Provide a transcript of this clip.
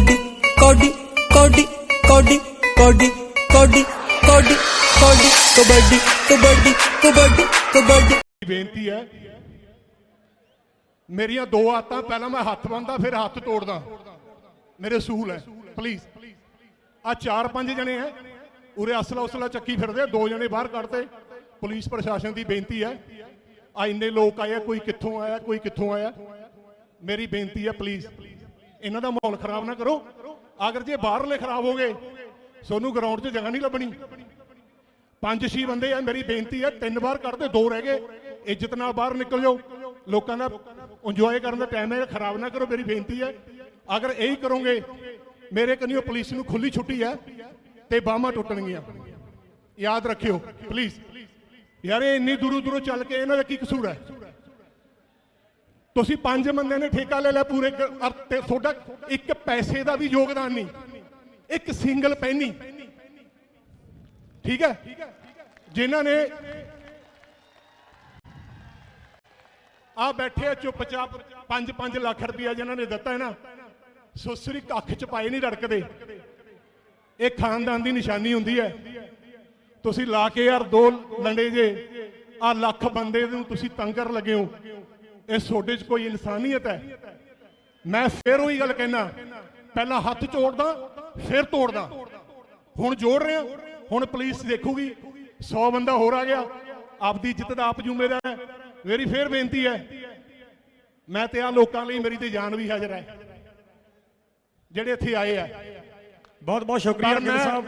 ਕਬੱਡੀ ਕੌਡੀ ਕੌਡੀ ਕੌਡੀ ਕੌਡੀ ਕੌਡੀ ਕੌਡੀ ਕੌਡੀ, ਕਬੱਡੀ ਕਬੱਡੀ ਕਬੱਡੀ ਕਬੱਡੀ। ਬੇਨਤੀ ਹੈ, ਮੇਰੀਆਂ ਦੋ ਆਤਾਂ, ਪਹਿਲਾਂ ਮੈਂ ਹੱਥ ਬੰਨਦਾ, ਫਿਰ ਹੱਥ ਤੋੜਦਾ। ਮੇਰੇ ਅਸੂਲ ਹੈ ਪਲੀਜ਼ ਆ ਚਾਰ ਪੰਜ ਜਣੇ ਹੈ, ਉਰੇ ਅਸਲਾ ਉਸਲਾ ਚੱਕੀ ਫਿਰਦੇ, ਦੋ ਜਣੇ ਬਾਹਰ ਕੱਢਦੇ ਪੁਲਿਸ ਪ੍ਰਸ਼ਾਸਨ ਦੀ ਬੇਨਤੀ ਹੈ ਆ ਇੰਨੇ ਲੋਕ ਆਏ ਆ, ਕੋਈ ਕਿੱਥੋਂ ਆਇਆ, ਕੋਈ ਕਿੱਥੋਂ ਆਇਆ। ਮੇਰੀ ਬੇਨਤੀ ਹੈ ਪਲੀਜ਼ ਇਹਨਾਂ ਦਾ ਮਾਹੌਲ ਖਰਾਬ ਨਾ ਕਰੋ। ਅਗਰ ਜੇ ਬਾਹਰਲੇ ਖਰਾਬ ਹੋ ਗਏ, ਸੋਨੂੰ ਗਰਾਊਂਡ 'ਚ ਜਗ੍ਹਾ ਨਹੀਂ ਲੱਭਣੀ। ਪੰਜ ਛੇ ਬੰਦੇ ਆ, ਮੇਰੀ ਬੇਨਤੀ ਹੈ ਤਿੰਨ ਵਾਰ ਕੱਢਦੇ ਦੋ ਰਹਿ ਗਏ। ਇੱਜ਼ਤ ਨਾਲ ਬਾਹਰ ਨਿਕਲ ਜਾਓ। ਲੋਕਾਂ ਦਾ ਇੰਜੋਏ ਕਰਨ ਦਾ ਟਾਈਮ ਹੈ, ਖਰਾਬ ਨਾ ਕਰੋ, ਮੇਰੀ ਬੇਨਤੀ ਹੈ। ਅਗਰ ਇਹੀ ਕਰੋਗੇ, ਮੇਰੇ ਕਨੀਓ ਪੁਲਿਸ ਨੂੰ ਖੁੱਲੀ ਛੁੱਟੀ ਹੈ ਤੇ ਬਾਹਾਂ ਟੁੱਟਣਗੀਆਂ। ਯਾਦ ਰੱਖਿਓ ਪਲੀਜ਼ ਯਾਰ, ਇਹ ਇੰਨੀ ਦੂਰੋਂ ਦੂਰੋਂ ਚੱਲ ਕੇ ਇਹਨਾਂ ਦਾ ਕੀ ਕਸੂਰ ਹੈ? ਤੁਸੀਂ ਪੰਜ ਬੰਦਿਆਂ ਨੇ ਠੇਕਾ ਲੈ ਲਿਆ ਪੂਰੇ ਤੇ ਤੁਹਾਡਾ ਇੱਕ ਪੈਸੇ ਦਾ ਵੀ ਯੋਗਦਾਨ ਨਹੀਂ, ਇੱਕ ਸਿੰਗਲ ਪੈਨੀ। ਠੀਕ ਹੈ? ਜਿਨ੍ਹਾਂ ਨੇ ਆ ਬੈਠੇ ਆ ਚੁੱਪਚਾਪ 5-5 ਲੱਖ ਰੁਪਇਆ ਜਿਨ੍ਹਾਂ ਨੇ ਦਿੱਤਾ ਹੈ ਨਾ ਸੁਸਰੀ ਕੱਖ ਚ ਪਾਏ ਨਹੀਂ ਰੜਕਦੇ। ਇਹ ਖਾਨਦਾਨ ਦੀ ਨਿਸ਼ਾਨੀ ਹੁੰਦੀ ਹੈ। ਤੁਸੀਂ ਲਾ ਕੇ ਯਾਰ ਦੋ ਲੰਡੇ ਜੇ, ਆ ਲੱਖ ਬੰਦੇ ਨੂੰ ਤੁਸੀਂ ਤੰਗਰ ਲੱਗੇ ਹੋ। ਇਹ ਤੁਹਾਡੇ 'ਚ ਕੋਈ ਇਨਸਾਨੀਅਤ ਹੈ। ਮੈਂ ਫੇਰ ਉਹੀ ਗੱਲ ਕਹਿਣਾ ਪਹਿਲਾਂ ਹੱਥ ਜੋੜਦਾ ਫਿਰ ਤੋੜਦਾ। ਹੁਣ ਜੋੜ ਰਿਹਾ ਹੁਣ ਪੁਲਿਸ ਦੇਖੂਗੀ 100 ਬੰਦਾ ਹੋਰ ਆ ਗਿਆ ਆਪਦੀ ਇੱਜ਼ਤ ਦਾ ਆਪ ਜ਼ਿੰਮੇਦਾਰ ਹੈ। ਮੇਰੀ ਫੇਰ ਬੇਨਤੀ ਹੈ ਮੈਂ ਤੇ ਆ ਲੋਕਾਂ ਲਈ ਮੇਰੀ ਤੇ ਜਾਨ ਵੀ ਹਾਜ਼ਰ ਹੈ। ਜਿਹੜੇ ਇੱਥੇ ਆਏ ਆ ਬਹੁਤ ਬਹੁਤ ਸ਼ੁਕਰੀਆ ਗਿੱਲ ਸਾਹਿਬ।